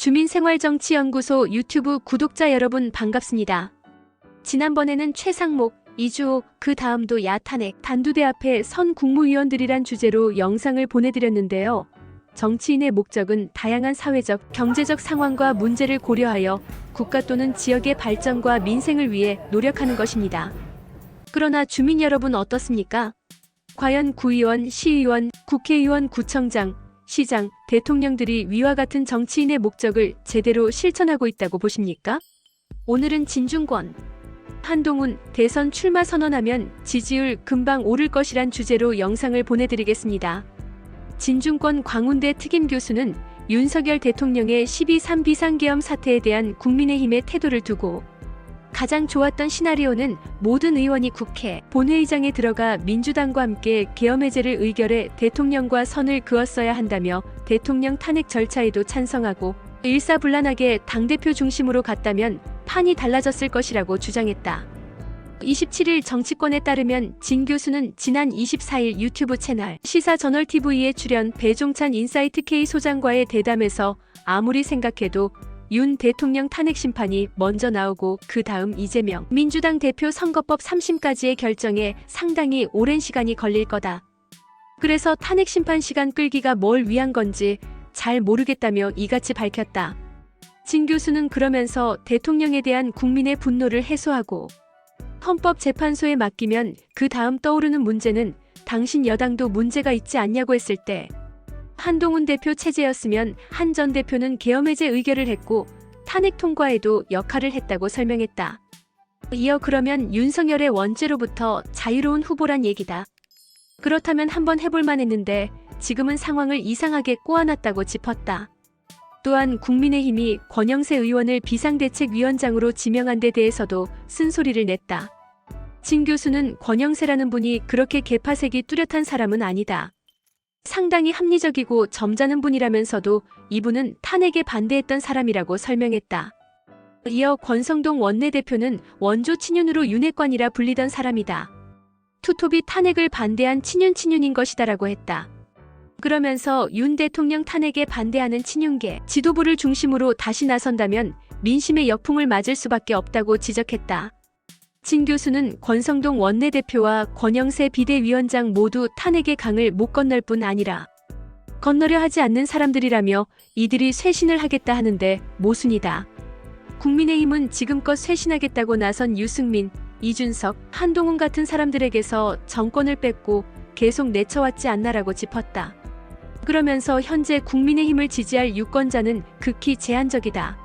주민생활정치연구소 유튜브 구독자 여러분 반갑습니다. 지난번에는 최상목, 이주호, 그 다음도 야탄핵, 단두대 앞에 선 국무위원들이란 주제로 영상을 보내드렸는데요. 정치인의 목적은 다양한 사회적, 경제적 상황과 문제를 고려하여 국가 또는 지역의 발전과 민생을 위해 노력하는 것입니다. 그러나 주민 여러분 어떻습니까? 과연 구의원, 시의원, 국회의원, 구청장, 시장, 대통령들이 위와 같은 정치인의 목적을 제대로 실천하고 있다고 보십니까? 오늘은 진중권, 한동훈 대선 출마 선언하면 지지율 금방 오를 것이란 주제로 영상을 보내드리겠습니다. 진중권 광운대 특임 교수는 윤석열 대통령의 12.3 비상계엄 사태에 대한 국민의힘의 태도를 두고 가장 좋았던 시나리오는 모든 의원이 국회 본회의장에 들어가 민주당과 함께 계엄 해제를 의결해 대통령과 선을 그었어야 한다며 대통령 탄핵 절차에도 찬성하고 일사불란하게 당대표 중심으로 갔다면 판이 달라졌을 것이라고 주장했다. 27일 정치권에 따르면 진 교수는 지난 24일 유튜브 채널 시사저널TV에 출연 배종찬 인사이트 K 소장과의 대담에서 아무리 생각해도 윤 대통령 탄핵 심판이 먼저 나오고 그 다음 이재명 민주당 대표 선거법 3심까지의 결정에 상당히 오랜 시간이 걸릴 거다. 그래서 탄핵 심판 시간 끌기가 뭘 위한 건지 잘 모르겠다며 이같이 밝혔다. 진 교수는 그러면서 대통령에 대한 국민의 분노를 해소하고 헌법재판소에 맡기면 그 다음 떠오르는 문제는 당신 여당도 문제가 있지 않냐고 했을 때 한동훈 대표 체제였으면 한 전 대표는 계엄해제 의결을 했고 탄핵 통과에도 역할을 했다고 설명했다. 이어 그러면 윤석열의 원죄로부터 자유로운 후보란 얘기다. 그렇다면 한번 해볼만 했는데 지금은 상황을 이상하게 꼬아놨다고 짚었다. 또한 국민의힘이 권영세 의원을 비상대책위원장으로 지명한 데 대해서도 쓴소리를 냈다. 진 교수는 권영세라는 분이 그렇게 개파색이 뚜렷한 사람은 아니다. 상당히 합리적이고 점잖은 분이라면서도 이분은 탄핵에 반대했던 사람이라고 설명했다. 이어 권성동 원내대표는 원조 친윤으로 윤핵관이라 불리던 사람이다. 투톱이 탄핵을 반대한 친윤 친윤인 것이다라고 했다. 그러면서 윤 대통령 탄핵에 반대하는 친윤계 지도부를 중심으로 다시 나선다면 민심의 역풍을 맞을 수밖에 없다고 지적했다. 진 교수는 권성동 원내대표와 권영세 비대위원장 모두 탄핵의 강을 못 건널 뿐 아니라 건너려 하지 않는 사람들이라며 이들이 쇄신을 하겠다 하는데 모순이다. 국민의힘은 지금껏 쇄신하겠다고 나선 유승민, 이준석, 한동훈 같은 사람들에게서 정권을 뺏고 계속 내쳐왔지 않나라고 짚었다. 그러면서 현재 국민의힘을 지지할 유권자는 극히 제한적이다.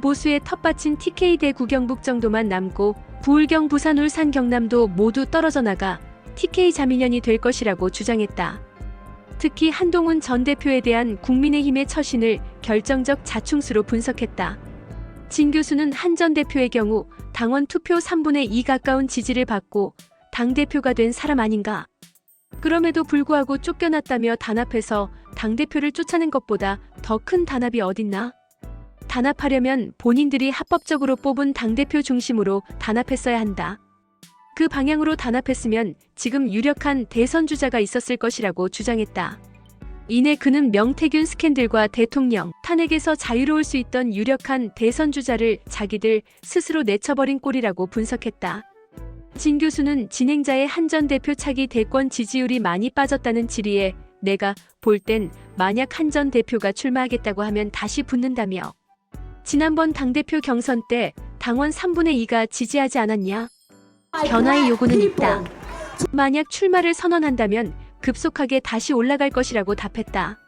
보수의 텃밭인 TK대 구경북 정도만 남고 부울경 부산 울산 경남도 모두 떨어져 나가 TK 자민련이 될 것이라고 주장했다. 특히 한동훈 전 대표에 대한 국민의힘의 처신을 결정적 자충수로 분석했다. 진 교수는 한 전 대표의 경우 당원 투표 3분의 2 가까운 지지를 받고 당대표가 된 사람 아닌가. 그럼에도 불구하고 쫓겨났다며 단합해서 당대표를 쫓아낸 것보다 더 큰 단합이 어딨나? 단합하려면 본인들이 합법적으로 뽑은 당대표 중심으로 단합했어야 한다. 그 방향으로 단합했으면 지금 유력한 대선 주자가 있었을 것이라고 주장했다. 이내 그는 명태균 스캔들과 대통령 탄핵에서 자유로울 수 있던 유력한 대선 주자를 자기들 스스로 내쳐버린 꼴이라고 분석했다. 진 교수는 진행자의 한전 대표 차기 대권 지지율이 많이 빠졌다는 질의에 내가 볼 땐 만약 한전 대표가 출마하겠다고 하면 다시 붙는다며 지난번 당대표 경선 때 당원 3분의 2가 지지하지 않았냐? 변화의 요구는 있다. 만약 출마를 선언한다면 급속하게 다시 올라갈 것이라고 답했다.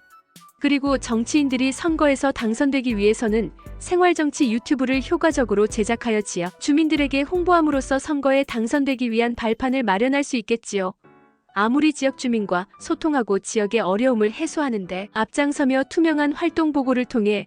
그리고 정치인들이 선거에서 당선되기 위해서는 생활정치 유튜브를 효과적으로 제작하여 지어 주민들에게 홍보함으로써 선거에 당선되기 위한 발판을 마련할 수 있겠지요. 아무리 지역 주민과 소통하고 지역의 어려움을 해소하는데 앞장서며 투명한 활동 보고를 통해